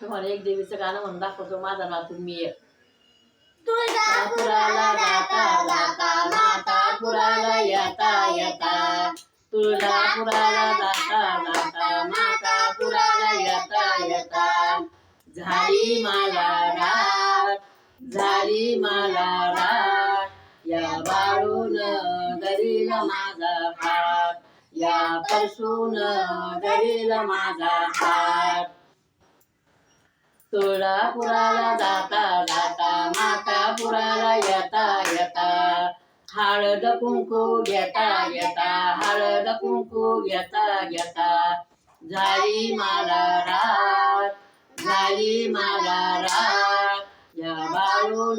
तुम्हाला एक देवीचं गाणं म्हणून दाखवतो माझा नातून मी. एक तुळजापुराला जाता जाता माता पुराला येता येता. तुळजापुराला जाता जाता माता पुराला येता येता. झाली मला रात झाली मला रात. या बाळून दरील माझा हात. या परसून दरील माझा हात. तुळजापुराला जाता जाता माता पुराला येता येता. हळद कुंकू घेता घेता. हळद कुंकू घेता घेता. झाली मला रात झाली मला रात. या बाळून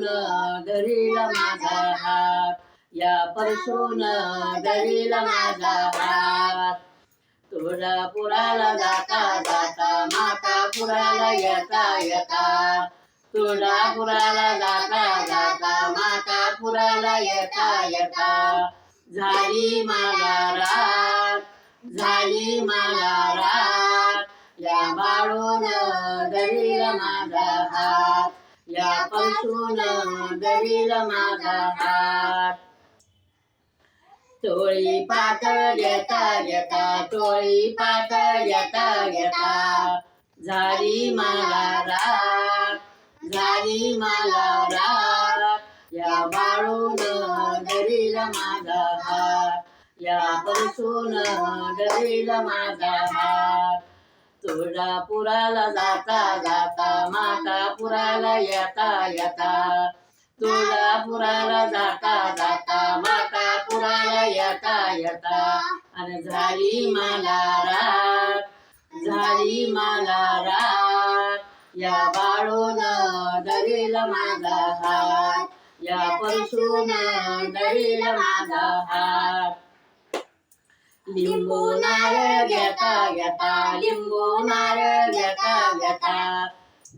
दरील माझा हात या परसून दरील माझा हात. तुळजापुराला जाता जाता माता पुराला येता येता तुळजापुराला जाता जाता माता पुराला येता. येता झाली मला रात झाली मला रात या बाळून दरील माझा हात या पशून दरील माझा हात टोळी पातळ घेता घेता टोळी पातळ घेता घेता झाली मला राग झाली मला राग. या बाळून गरील माझा हात या परसून दरील माझा हात. तुळजापुराला जाता जाता माता पुराला येता येता. तुळजापुराला जाता जाता माता पुराला येता येता. आणि झाली मला रात झाली मला रात. या बाळून दरील माझा हात या परसून दरील माझा हात. लिंबू नारळ घेता घेता लिंबू नारळ घेता घेता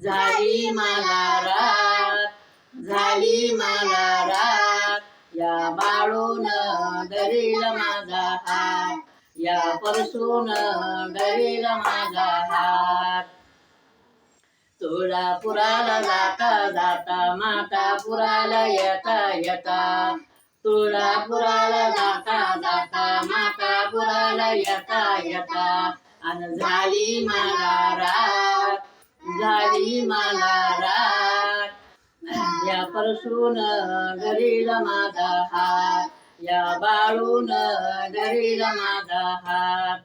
झाली मला रात झाली मला रात या बाळून दरील माझा हात. या परसून दरील माझा हात. तुळजापुराला जाता जाता माता पुराला येता येता. तुळजापुराला जाता जाता माता पुराला येता येता. आणि झाली मला रात झाली मला परसून घरील माझा हात या बाळून घरील माझा हात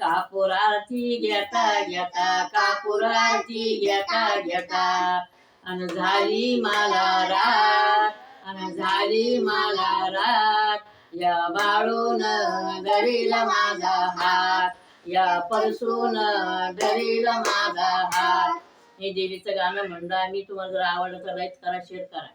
कापूर आरती घेता घेता कापूर आरती घेता घेता. अन झाली मला रात अन झाली मला रात. या बाळून घरील माझा हात या परसून घरील माझा हात हे देवीचं गाणं म्हणलं आम्ही तुम्हाला जर आवडलं तर लाईक करा शेअर करा.